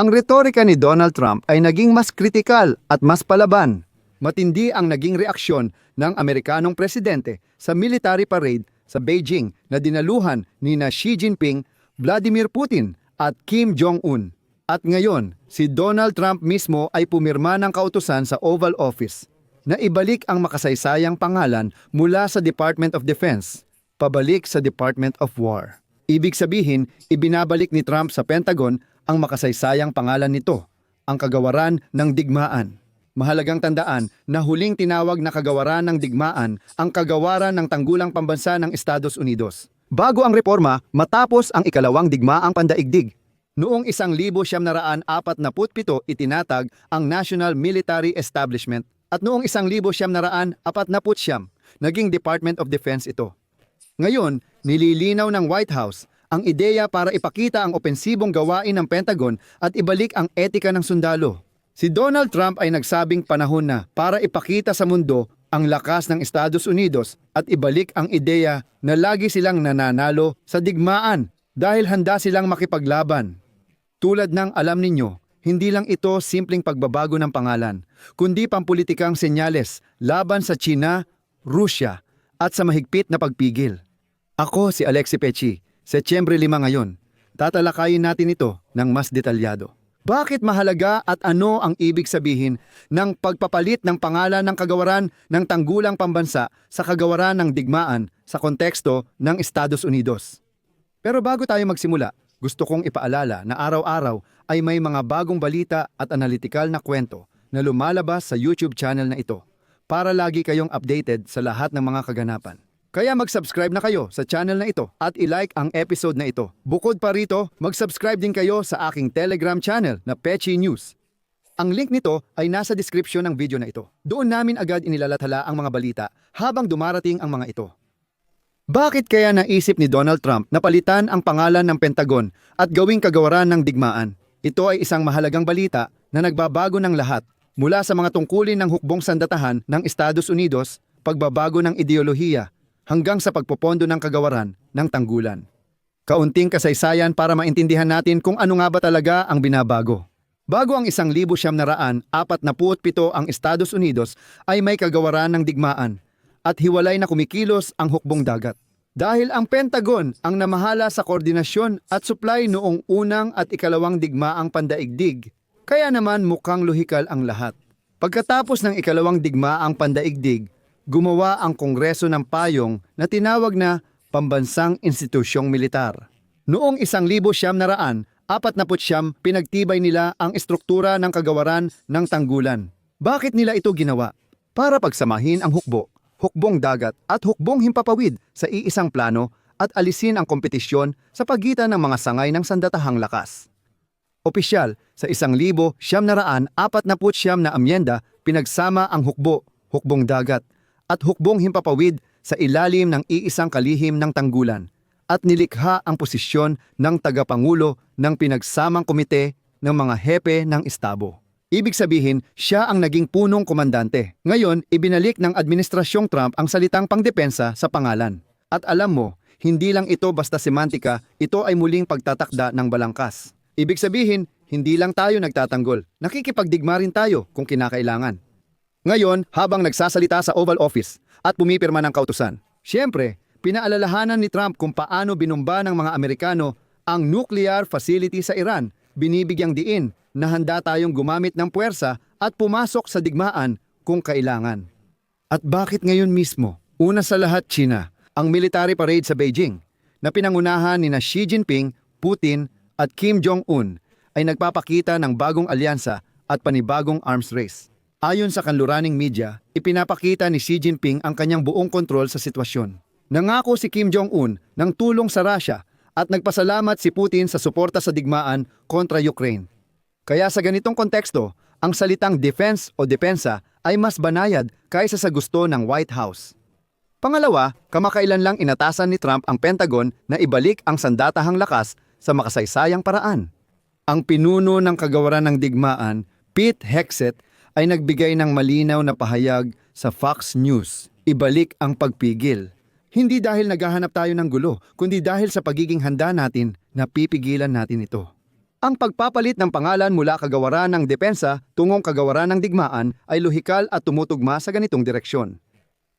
Ang retorika ni Donald Trump ay naging mas kritikal at mas palaban. Matindi ang naging reaksyon ng Amerikanong presidente sa military parade sa Beijing na dinaluhan ni na Xi Jinping, Vladimir Putin at Kim Jong-un. At ngayon, si Donald Trump mismo ay pumirma ng kautusan sa Oval Office na ibalik ang makasaysayang pangalan mula sa Department of Defense pabalik sa Department of War. Ibig sabihin, ibinabalik ni Trump sa Pentagon ang makasaysayang pangalan nito, ang kagawaran ng digmaan. Mahalagang tandaan na huling tinawag na kagawaran ng digmaan ang kagawaran ng tanggulang pambansa ng Estados Unidos. Bago ang reforma, matapos ang ikalawang digmaang pandaigdig, Noong 1947 itinatag ang National Military Establishment at noong 1949 naging Department of Defense ito. Ngayon, nililinaw ng White House ang ideya para ipakita ang opensibong gawain ng Pentagon at ibalik ang etika ng sundalo. Si Donald Trump ay nagsabing panahon na para ipakita sa mundo ang lakas ng Estados Unidos at ibalik ang ideya na lagi silang nananalo sa digmaan dahil handa silang makipaglaban. Tulad ng alam ninyo, hindi lang ito simpleng pagbabago ng pangalan, kundi pampulitikang senyales laban sa China, Rusya at sa mahigpit na pagpigil. Ako si Alexi Pechi, Setyembre 5 ngayon. Tatalakayin natin ito ng mas detalyado. Bakit mahalaga at ano ang ibig sabihin ng pagpapalit ng pangalan ng kagawaran ng tanggulang pambansa sa kagawaran ng digmaan sa konteksto ng Estados Unidos? Pero bago tayo magsimula, gusto kong ipaalala na araw-araw ay may mga bagong balita at analytical na kwento na lumalabas sa YouTube channel na ito para lagi kayong updated sa lahat ng mga kaganapan. Kaya mag-subscribe na kayo sa channel na ito at i-like ang episode na ito. Bukod pa rito, mag-subscribe din kayo sa aking Telegram channel na Pechi News. Ang link nito ay nasa description ng video na ito. Doon namin agad inilalathala ang mga balita habang dumarating ang mga ito. Bakit kaya naisip ni Donald Trump na palitan ang pangalan ng Pentagon at gawing kagawaran ng digmaan? Ito ay isang mahalagang balita na nagbabago ng lahat mula sa mga tungkulin ng hukbong sandatahan ng Estados Unidos, pagbabago ng ideolohiya, hanggang sa pagpopondo ng kagawaran ng tanggulan. Kaunting kasaysayan para maintindihan natin kung ano nga ba talaga ang binabago. Bago ang isang libo siyam na raan, apat na puot pito ang Estados Unidos ay may kagawaran ng digmaan at hiwalay na kumikilos ang hukbong dagat. Dahil ang Pentagon ang namahala sa koordinasyon at supply noong unang at ikalawang digmaang pandaigdig, kaya naman mukhang lohikal ang lahat. Pagkatapos ng ikalawang digmaang pandaigdig, gumawa ang Kongreso ng payong na tinawag na Pambansang Institusyong Militar. Noong isang libo siyam na raan, apat na putsyam, pinagtibay nila ang estruktura ng kagawaran ng tanggulan. Bakit nila ito ginawa? Para pagsamahin ang hukbo hukbong dagat at hukbong himpapawid sa iisang plano at alisin ang kompetisyon sa pagitan ng mga sangay ng sandatahang lakas. Opisyal, sa isang libo siyam na raan apat na putsyam na amyenda pinagsama ang hukbo, hukbong dagat at hukbong himpapawid sa ilalim ng iisang kalihim ng tanggulan at nilikha ang posisyon ng tagapangulo ng pinagsamang komite ng mga hepe ng estabo. Ibig sabihin, siya ang naging punong komandante. Ngayon, ibinalik ng Administrasyong Trump ang salitang pangdepensa sa pangalan. At alam mo, hindi lang ito basta semantika, ito ay muling pagtatakda ng balangkas. Ibig sabihin, hindi lang tayo nagtatanggol, nakikipagdigma rin tayo kung kinakailangan. Ngayon, habang nagsasalita sa Oval Office at pumipirma ng kautusan, siyempre, pinaalalahanan ni Trump kung paano binumba ng mga Amerikano ang nuclear facility sa Iran, binibigyang diin na handa tayong gumamit ng puwersa at pumasok sa digmaan kung kailangan. At bakit ngayon mismo? Una sa lahat, China, ang military parade sa Beijing na pinangunahan ni na Xi Jinping, Putin at Kim Jong-un ay nagpapakita ng bagong alyansa at panibagong arms race. Ayon sa kanluraning media, ipinapakita ni Xi Jinping ang kanyang buong kontrol sa sitwasyon. Nangako si Kim Jong-un ng tulong sa Russia at nagpasalamat si Putin sa suporta sa digmaan kontra Ukraine. Kaya sa ganitong konteksto, ang salitang defense o depensa ay mas banayad kaysa sa gusto ng White House. Pangalawa, kamakailan lang inatasan ni Trump ang Pentagon na ibalik ang sandatahang lakas sa makasaysayang paraan. Ang pinuno ng kagawaran ng digmaan, Pete Hexet, ay nagbigay ng malinaw na pahayag sa Fox News. Ibalik ang pagpigil. Hindi dahil naghahanap tayo ng gulo, kundi dahil sa pagiging handa natin na pipigilan natin ito. Ang pagpapalit ng pangalan mula kagawaran ng depensa tungong kagawaran ng digmaan ay lohikal at tumutugma sa ganitong direksyon.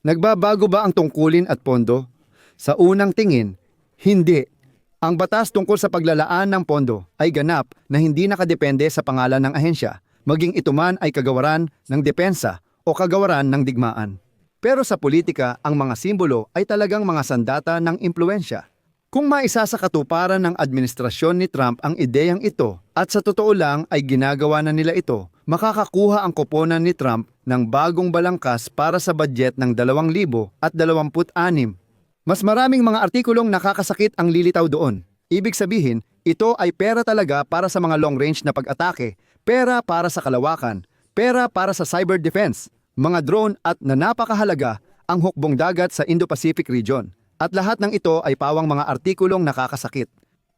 Nagbabago ba ang tungkulin at pondo? Sa unang tingin, hindi. Ang batas tungkol sa paglalaan ng pondo ay ganap na hindi nakadepende sa pangalan ng ahensya, maging ito man ay kagawaran ng depensa o kagawaran ng digmaan. Pero sa politika, ang mga simbolo ay talagang mga sandata ng impluensya. Kung maisa sa katuparan ng administrasyon ni Trump ang ideyang ito at sa totoo lang ay ginagawa na nila ito, makakakuha ang koponan ni Trump ng bagong balangkas para sa budget ng 2026. Mas maraming mga artikulong nakakasakit ang lilitaw doon. Ibig sabihin, ito ay pera talaga para sa mga long-range na pag-atake, pera para sa kalawakan, pera para sa cyber defense, mga drone at na napakahalaga ang hukbong dagat sa Indo-Pacific region. At lahat ng ito ay pawang mga artikulong nakakasakit.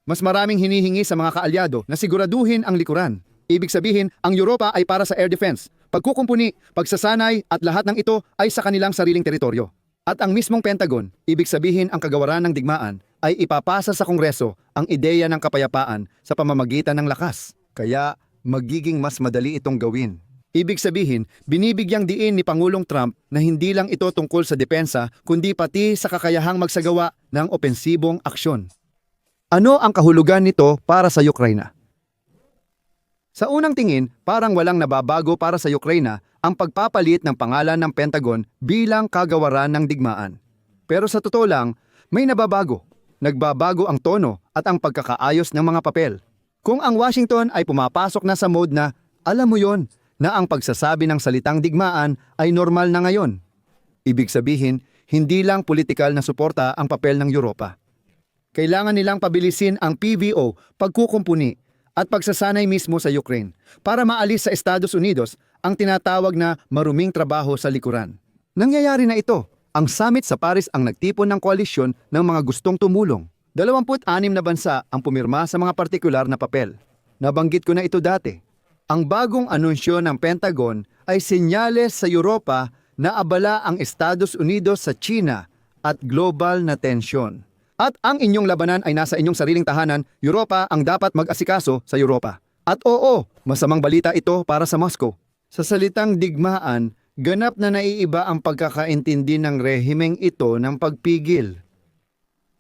Mas maraming hinihingi sa mga kaalyado na siguraduhin ang likuran. Ibig sabihin, ang Europa ay para sa air defense, pagkukumpuni, pagsasanay at lahat ng ito ay sa kanilang sariling teritoryo. At ang mismong Pentagon, ibig sabihin ang kagawaran ng digmaan, ay ipapasa sa Kongreso ang ideya ng kapayapaan sa pamamagitan ng lakas. Kaya magiging mas madali itong gawin. Ibig sabihin, binibigyang diin ni Pangulong Trump na hindi lang ito tungkol sa depensa kundi pati sa kakayahang magsagawa ng opensibong aksyon. Ano ang kahulugan nito para sa Ukraina? Sa unang tingin, parang walang nababago para sa Ukraina ang pagpapalit ng pangalan ng Pentagon bilang kagawaran ng digmaan. Pero sa totoo lang, may nababago. Nagbabago ang tono at ang pagkakaayos ng mga papel. Kung ang Washington ay pumapasok na sa mode na, alam mo yon, na ang pagsasabi ng salitang digmaan ay normal na ngayon. Ibig sabihin, hindi lang politikal na suporta ang papel ng Europa. Kailangan nilang pabilisin ang PVO, pagkukumpuni, at pagsasanay mismo sa Ukraine para maalis sa Estados Unidos ang tinatawag na maruming trabaho sa likuran. Nangyayari na ito. Ang summit sa Paris ang nagtipon ng koalisyon ng mga gustong tumulong. 26 na bansa ang pumirma sa mga partikular na papel. Nabanggit ko na ito dati. Ang bagong anunsyo ng Pentagon ay senyales sa Europa na abala ang Estados Unidos sa China at global na tensyon. At ang inyong labanan ay nasa inyong sariling tahanan, Europa ang dapat mag-asikaso sa Europa. At oo, masamang balita ito para sa Moscow. Sa salitang digmaan, ganap na naiiba ang pagkakaintindi ng rehimeng ito ng pagpigil.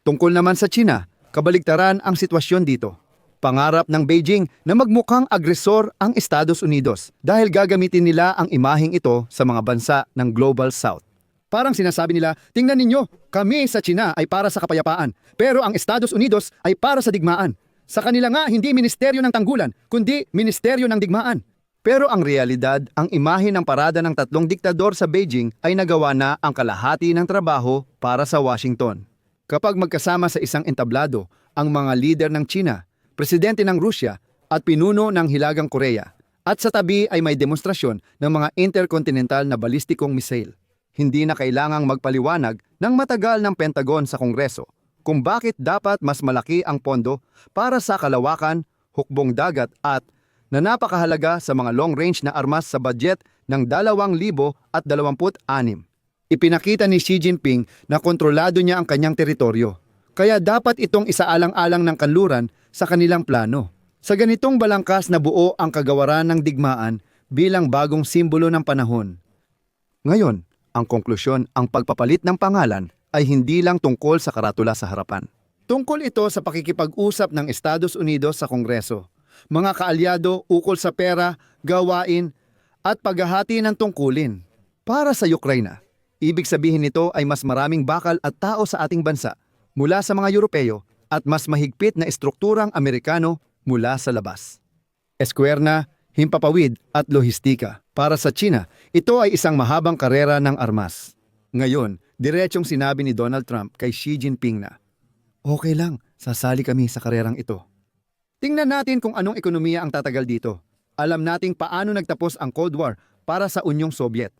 Tungkol naman sa China, kabaligtaran ang sitwasyon dito. Pangarap ng Beijing na magmukhang agresor ang Estados Unidos dahil gagamitin nila ang imaheng ito sa mga bansa ng Global South. Parang sinasabi nila, tingnan ninyo, kami sa China ay para sa kapayapaan, pero ang Estados Unidos ay para sa digmaan. Sa kanila nga, hindi ministeryo ng tanggulan, kundi ministeryo ng digmaan. Pero ang realidad, ang imahe ng parada ng tatlong diktador sa Beijing ay nagawa na ang kalahati ng trabaho para sa Washington. Kapag magkasama sa isang entablado ang mga lider ng China, presidente ng Rusya at pinuno ng Hilagang Korea, at sa tabi ay may demonstrasyon ng mga intercontinental na balistikong missile. Hindi na kailangang magpaliwanag ng matagal ng Pentagon sa Kongreso kung bakit dapat mas malaki ang pondo para sa kalawakan, hukbong dagat at na napakahalaga sa mga long-range na armas sa budget ng 2026. Ipinakita ni Xi Jinping na kontrolado niya ang kanyang teritoryo. Kaya dapat itong isaalang-alang ng kanluran sa kanilang plano. Sa ganitong balangkas na buo ang kagawaran ng digmaan bilang bagong simbolo ng panahon. Ngayon, ang konklusyon, ang pagpapalit ng pangalan ay hindi lang tungkol sa karatula sa harapan. Tungkol ito sa pakikipag-usap ng Estados Unidos sa Kongreso, mga kaalyado ukol sa pera, gawain, at paghahati ng tungkulin. Para sa Ukraina, ibig sabihin nito ay mas maraming bakal at tao sa ating bansa mula sa mga Europeo at mas mahigpit na estrukturang Amerikano mula sa labas. Eskwerna, himpapawid at lohistika. Para sa China, ito ay isang mahabang karera ng armas. Ngayon, diretsong sinabi ni Donald Trump kay Xi Jinping na, Okay lang, sasali kami sa karerang ito. Tingnan natin kung anong ekonomiya ang tatagal dito. Alam nating paano nagtapos ang Cold War para sa Unyong Soviet.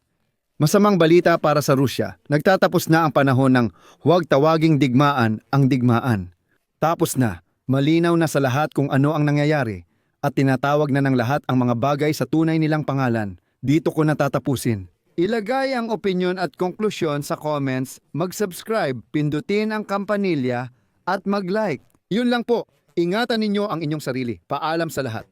Masamang balita para sa Rusya, nagtatapos na ang panahon ng huwag tawaging digmaan ang digmaan. Tapos na, malinaw na sa lahat kung ano ang nangyayari at tinatawag na ng lahat ang mga bagay sa tunay nilang pangalan. Dito ko natatapusin. Ilagay ang opinion at konklusyon sa comments, mag-subscribe, pindutin ang kampanilya at mag-like. Yun lang po. Ingatan ninyo ang inyong sarili. Paalam sa lahat.